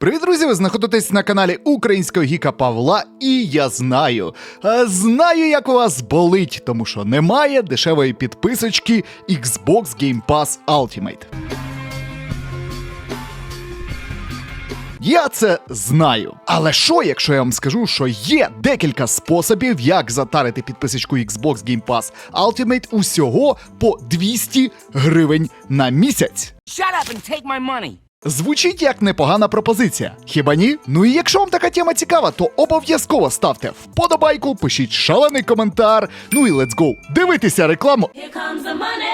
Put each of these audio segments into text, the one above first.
Привіт, друзі! Ви знаходитесь на каналі Українського Гіка Павла, і я знаю, знаю, як у вас болить, тому що немає дешевої підписочки Xbox Game Pass Ultimate. Я це знаю. Але що, якщо я вам скажу, що є декілька способів, як затарити підписочку Xbox Game Pass Ultimate усього по 200 гривень на місяць? Shut up and take my money. Звучить як непогана пропозиція. Хіба ні? Ну і якщо вам така тема цікава, то обов'язково ставте вподобайку, пишіть шалений коментар. Ну і let's go дивитися рекламу. Here comes the money.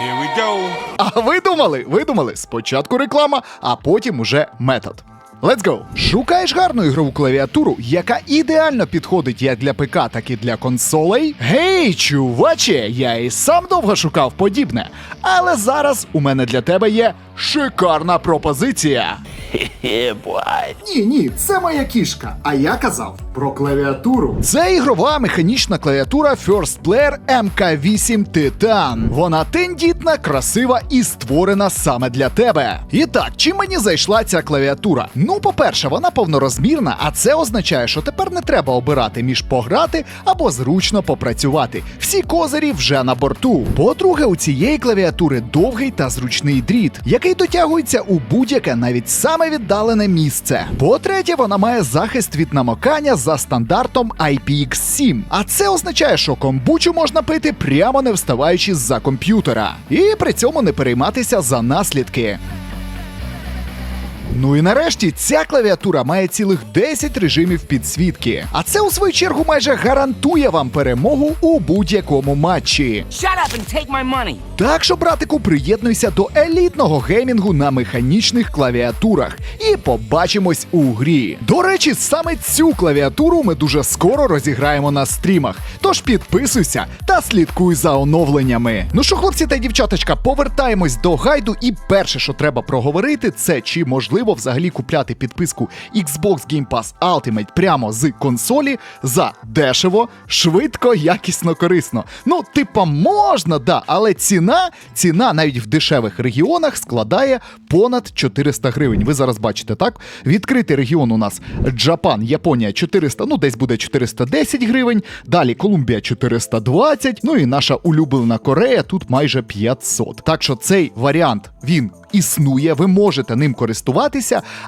Here we go. А ви думали, ви думали, спочатку реклама, а потім уже метод. Let's go! Шукаєш гарну ігрову клавіатуру, яка ідеально підходить як для ПК, так і для консолей? Гей, чуваче, я і сам довго шукав подібне. Але зараз у мене для тебе є шикарна пропозиція. Ні, ні, це моя кішка. А я казав про клавіатуру. Це ігрова механічна клавіатура First Player MK8 Titan. Вона тендітна, красива і створена саме для тебе. І так, чим мені зайшла ця клавіатура? Ну, по-перше, вона повнорозмірна, а це означає, що тепер не треба обирати між пограти або зручно попрацювати. Всі козирі вже на борту. По-друге, у цієї клавіатури довгий та зручний дріт, який дотягується у будь-яке навіть саме віддалене місце. По-третє, вона має захист від намокання за стандартом IPX7. А це означає, що комбучу можна пити прямо не вставаючи з-за комп'ютера. І при цьому не перейматися за наслідки. Ну і нарешті ця клавіатура має цілих 10 режимів підсвітки. А це у свою чергу майже гарантує вам перемогу у будь-якому матчі. Shut up and take my money. Так що, братику, приєднуйся до елітного геймінгу на механічних клавіатурах і побачимось у грі. До речі, саме цю клавіатуру ми дуже скоро розіграємо на стрімах. Тож підписуйся та слідкуй за оновленнями. Ну що, хлопці та дівчаточка, повертаємось до гайду, і перше, що треба проговорити, це чи можливо взагалі купляти підписку Xbox Game Pass Ultimate прямо з консолі за дешево, швидко, якісно, корисно. Ну, типа, можна, да, але ціна, ціна навіть в дешевих регіонах складає понад 400 гривень. Ви зараз бачите, так? Відкритий регіон у нас Джапан, Японія 400, ну десь буде 410 гривень. Далі Колумбія 420, ну і наша улюблена Корея тут майже 500. Так що цей варіант він існує, ви можете ним користуватися,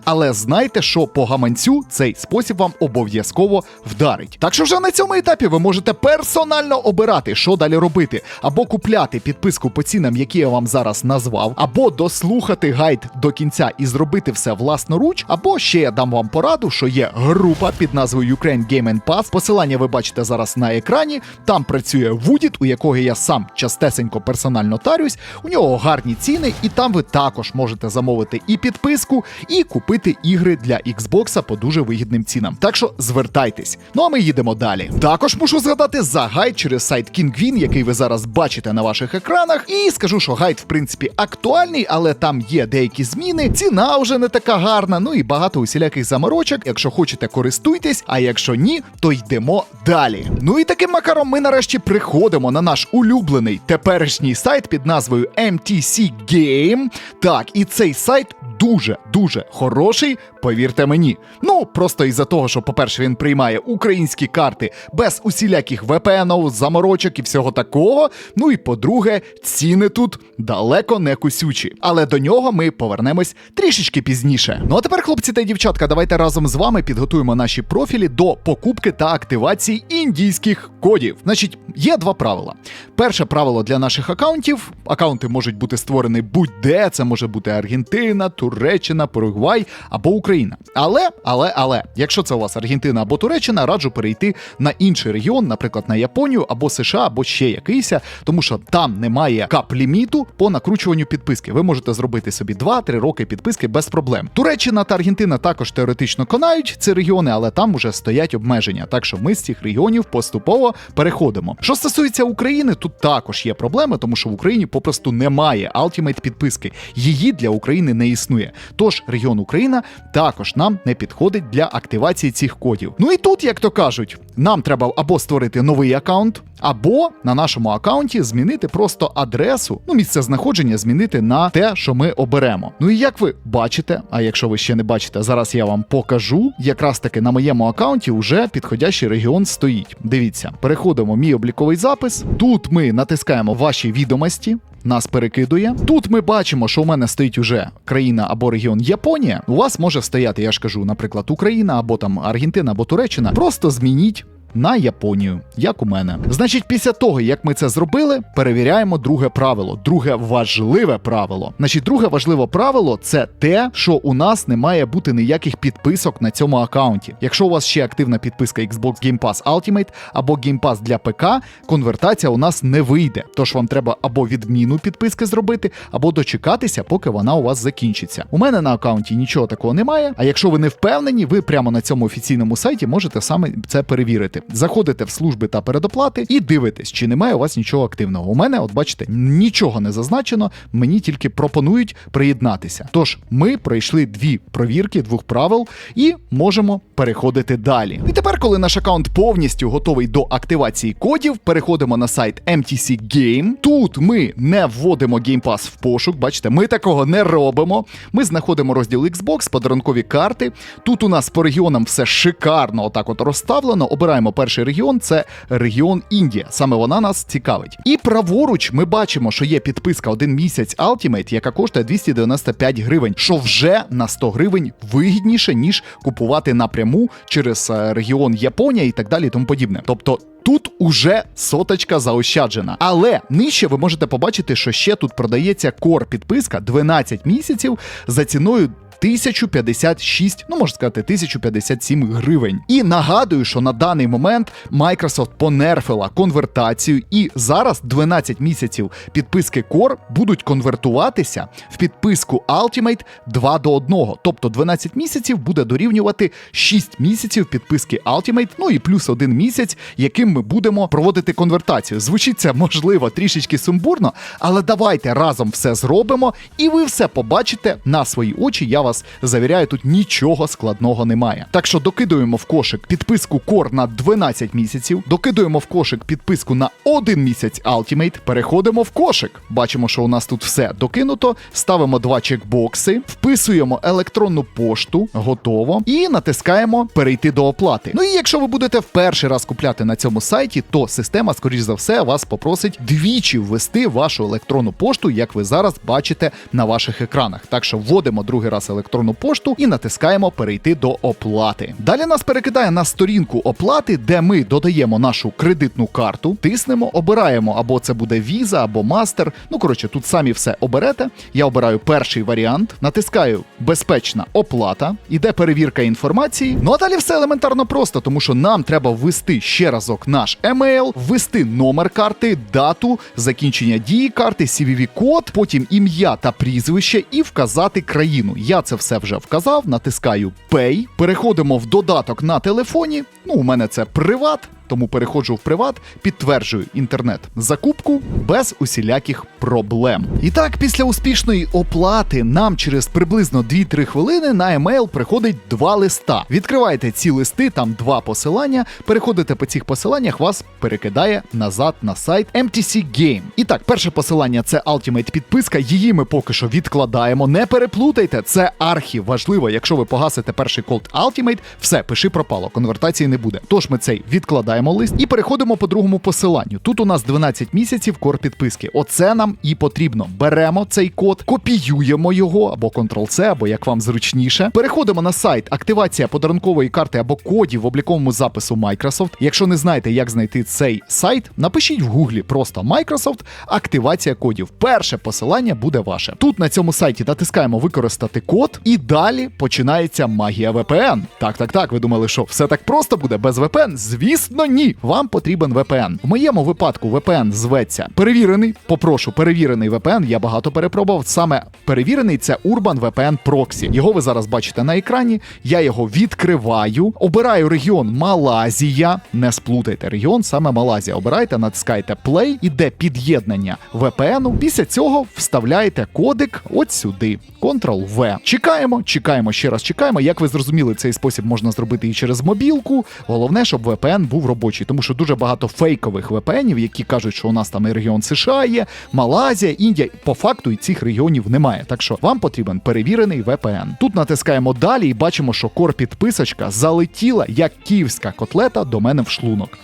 але знайте, що по гаманцю цей спосіб вам обов'язково вдарить. Так що вже на цьому етапі ви можете персонально обирати, що далі робити, або купляти підписку по цінам, які я вам зараз назвав, або дослухати гайд до кінця і зробити все власноруч, або ще я дам вам пораду, що є група під назвою Ukraine Game and Pass. Посилання ви бачите зараз на екрані. Там працює Вудіт, у якого я сам частесенько персонально тарюсь. У нього гарні ціни, і там ви також можете замовити і підписку, і купити ігри для Xbox по дуже вигідним цінам. Так що звертайтесь. Ну а ми їдемо далі. Також мушу згадати за гайд через сайт Kingwin, який ви зараз бачите на ваших екранах. І скажу, що гайд, в принципі, актуальний, але там є деякі зміни. Ціна вже не така гарна. Ну і багато усіляких заморочок. Якщо хочете, користуйтесь, а якщо ні, то йдемо далі. Ну і таким макаром ми нарешті приходимо на наш улюблений теперішній сайт під назвою MTC Game. Так, і цей сайт дуже дуже хороший, повірте мені. Ну просто із-за того, що, по-перше, він приймає українські карти без усіляких VPN, заморочок і всього такого. Ну і по-друге, ціни тут далеко не кусючі. Але до нього ми повернемось трішечки пізніше. Ну а тепер, хлопці та дівчатка, давайте разом з вами підготуємо наші профілі до покупки та активації індійських кодів. Значить, є два правила. Перше правило для наших акаунтів: акаунти можуть бути створені будь-де, це може бути Аргентина, Туреччина, Парагвай або Україна. Але, але, але, якщо це у вас Аргентина або Туреччина, раджу перейти на інший регіон, наприклад, на Японію або США, або ще якийсь, тому що там немає кап-ліміту по накручуванню підписки. Ви можете зробити собі 2-3 роки підписки без проблем. Туреччина та Аргентина також теоретично конають ці регіони, але там уже стоять обмеження. Так що ми з цих регіонів поступово переходимо. Що стосується України, тут також є проблеми, тому що в Україні попросту немає Ultimate підписки. Її для України не існує. Тож регіон Україна також нам не підходить для активації цих кодів. Ну і тут, як то кажуть, нам треба або створити новий аккаунт Або на нашому аккаунті змінити просто адресу, ну місце знаходження змінити на те, що ми оберемо. Ну і як ви бачите, а якщо ви ще не бачите, зараз я вам покажу. Якраз таки на моєму аккаунті вже підходящий регіон стоїть. Дивіться, переходимо мій обліковий запис. Тут ми натискаємо ваші відомості. Нас перекидує. Тут ми бачимо, що у мене стоїть уже країна або регіон Японія. У вас може стояти, я ж кажу, наприклад, Україна або там Аргентина або Туреччина. Просто змініть на Японію, як у мене. Значить, після того, як ми це зробили, перевіряємо друге правило. Друге важливе правило. Значить, друге важливе правило це те, що у нас не має бути ніяких підписок на цьому аккаунті. Якщо у вас ще активна підписка Xbox Game Pass Ultimate або Game Pass для ПК, конвертація у нас не вийде. Тож вам треба або відміну підписки зробити, або дочекатися, поки вона у вас закінчиться. У мене на аккаунті нічого такого немає. А якщо ви не впевнені, ви прямо на цьому офіційному сайті можете саме це перевірити. Заходите в служби та передоплати і дивитесь, чи немає у вас нічого активного. У мене, от бачите, нічого не зазначено, мені тільки пропонують приєднатися. Тож ми пройшли дві провірки двох правил і можемо переходити далі. І тепер, коли наш аккаунт повністю готовий до активації кодів, переходимо на сайт MTC Game. Тут ми не вводимо Game Pass в пошук. Бачите, ми такого не робимо. Ми знаходимо розділ Xbox, подарункові карти. Тут у нас по регіонам все шикарно, отак от розставлено. Обираємо перший регіон, це регіон Індія. Саме вона нас цікавить. І праворуч ми бачимо, що є підписка один місяць Ultimate, яка коштує 295 гривень, що вже на 100 гривень вигідніше, ніж купувати напряму через е, регіон Японія і так далі, і тому подібне. Тобто. Тут уже соточка заощаджена. Але нижче ви можете побачити, що ще тут продається кор підписка 12 місяців за ціною. 1056, ну можна сказати, 1057 гривень. І нагадую, що на даний момент Microsoft понерфила конвертацію, і зараз 12 місяців підписки Core будуть конвертуватися в підписку Ultimate 2 до 1. Тобто 12 місяців буде дорівнювати 6 місяців підписки Ultimate, ну і плюс один місяць, яким ми будемо проводити конвертацію. Звучить це можливо трішечки сумбурно, але давайте разом все зробимо, і ви все побачите на свої очі. Я вас завіряю, тут нічого складного немає. Так що докидуємо в кошик підписку Core на 12 місяців, докидуємо в кошик підписку на 1 місяць Ultimate, переходимо в кошик. Бачимо, що у нас тут все докинуто. Ставимо два чекбокси, вписуємо електронну пошту, готово, і натискаємо перейти до оплати. Ну і якщо ви будете в перший раз купляти на цьому сайті, то система, скоріш за все, вас попросить двічі ввести вашу електронну пошту, як ви зараз бачите на ваших екранах. Так що вводимо другий раз електронну пошту і натискаємо перейти до оплати. Далі нас перекидає на сторінку оплати, де ми додаємо нашу кредитну карту, тиснемо, обираємо або це буде Visa, або Master. Ну коротше, тут самі все оберете. Я обираю перший варіант, натискаю безпечна оплата, іде перевірка інформації. Ну а далі все елементарно просто, тому що нам треба ввести ще разок наш емейл, ввести номер карти, дату, закінчення дії карти, CVV-код, потім ім'я та прізвище і вказати країну. Я це все вже вказав, натискаю Pay, переходимо в додаток на телефоні. Ну, у мене це приват. Тому переходжу в приват, підтверджую інтернет-закупку без усіляких проблем. І так, після успішної оплати нам через приблизно 2-3 хвилини на емейл приходить два листа. Відкриваєте ці листи, там два посилання. Переходите по цих посиланнях, вас перекидає назад на сайт MTC Game. І так, перше посилання це Ultimate підписка. Її ми поки що відкладаємо. Не переплутайте, це архів. Важливо, якщо ви погасите перший колд Ultimate, все, пиши пропало, конвертації не буде. Тож ми цей відкладаємо лист і переходимо по другому посиланню. Тут у нас 12 місяців кор підписки. Оце нам і потрібно. Беремо цей код, копіюємо його або Ctrl-C, або як вам зручніше. Переходимо на сайт активація подарункової карти або кодів в обліковому запису Microsoft. Якщо не знаєте, як знайти цей сайт, напишіть в гуглі просто Microsoft активація кодів. Перше посилання буде ваше. Тут на цьому сайті натискаємо використати код, і далі починається магія VPN. Так, так, так. Ви думали, що все так просто буде без VPN? Звісно, ні. Вам потрібен VPN. В моєму випадку VPN зветься перевірений. Попрошу, перевірений VPN. Я багато перепробував. Саме перевірений це Urban VPN Proxy. Його ви зараз бачите на екрані. Я його відкриваю. Обираю регіон Малазія. Не сплутайте регіон, саме Малазія. Обирайте, натискайте Play, іде під'єднання VPN. Після цього вставляєте кодик от сюди. Ctrl-V. Чекаємо, чекаємо, ще раз чекаємо. Як ви зрозуміли, цей спосіб можна зробити і через мобілку. Головне, щоб VPN був робочий, тому що дуже багато фейкових VPN-ів, які кажуть, що у нас там і регіон США є, Малайзія, Індія. По факту і цих регіонів немає. Так що вам потрібен перевірений VPN. Тут натискаємо далі і бачимо, що кор підписочка залетіла як київська котлета до мене в шлунок.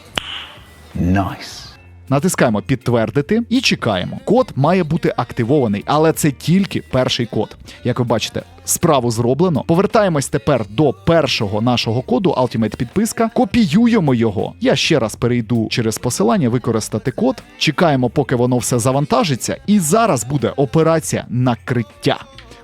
Nice. Натискаємо підтвердити і чекаємо. Код має бути активований, але це тільки перший код. Як ви бачите, справу зроблено. Повертаємось тепер до першого нашого коду Ultimate підписка. Копіюємо його. Я ще раз перейду через посилання, використати код. Чекаємо, поки воно все завантажиться, і зараз буде операція накриття.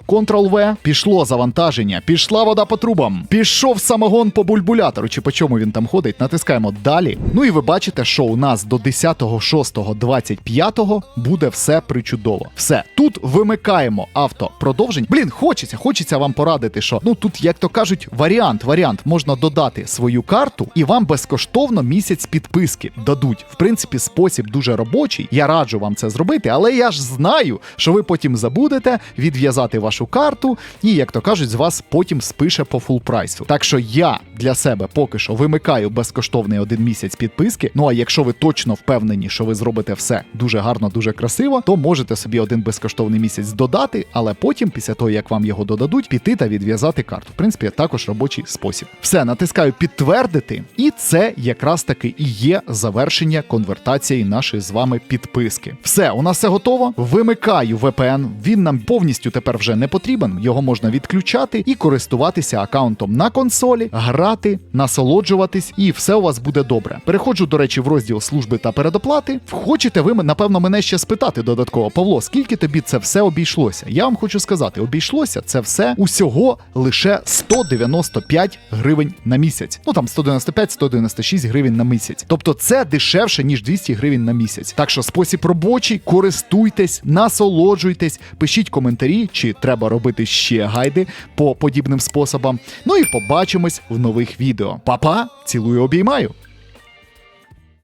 Ctrl-V, пішло завантаження, пішла вода по трубам, пішов самогон по бульбулятору, чи по чому він там ходить. Натискаємо далі. Ну і ви бачите, що у нас до 10.06.25 буде все причудово. Все, тут вимикаємо авто продовжень. Блін, хочеться, хочеться вам порадити, що ну тут, як то кажуть, варіант, варіант, можна додати свою карту, і вам безкоштовно місяць підписки дадуть. В принципі, спосіб дуже робочий. Я раджу вам це зробити, але я ж знаю, що ви потім забудете відв'язати вашу карту, і, як то кажуть, з вас потім спише по фул прайсу. Так що я для себе поки що вимикаю безкоштовний один місяць підписки. Ну а якщо ви точно впевнені, що ви зробите все дуже гарно, дуже красиво, то можете собі один безкоштовний місяць додати, але потім, після того як вам його додадуть, піти та відв'язати карту. В принципі, також робочий спосіб. Все, натискаю підтвердити, і це якраз таки і є завершення конвертації нашої з вами підписки. Все, у нас все готово. Вимикаю VPN. Він нам повністю тепер вже не потрібен. Його можна відключати і користуватися аккаунтом на консолі, грати, насолоджуватись, і все у вас буде добре. Переходжу, до речі, в розділ служби та передоплати. Хочете ви напевно мене ще спитати додатково, Павло, скільки тобі це все обійшлося? Я вам хочу сказати, обійшлося це все усього лише 195 гривень на місяць. Ну там 195-196 гривень на місяць. Тобто це дешевше ніж 200 гривень на місяць. Так що спосіб робочий, користуйтесь, насолоджуйтесь, пишіть коментарі, чи треба робити ще гайди по подібним способам. Ну і побачимось в нових відео. Па-па, цілую, обіймаю.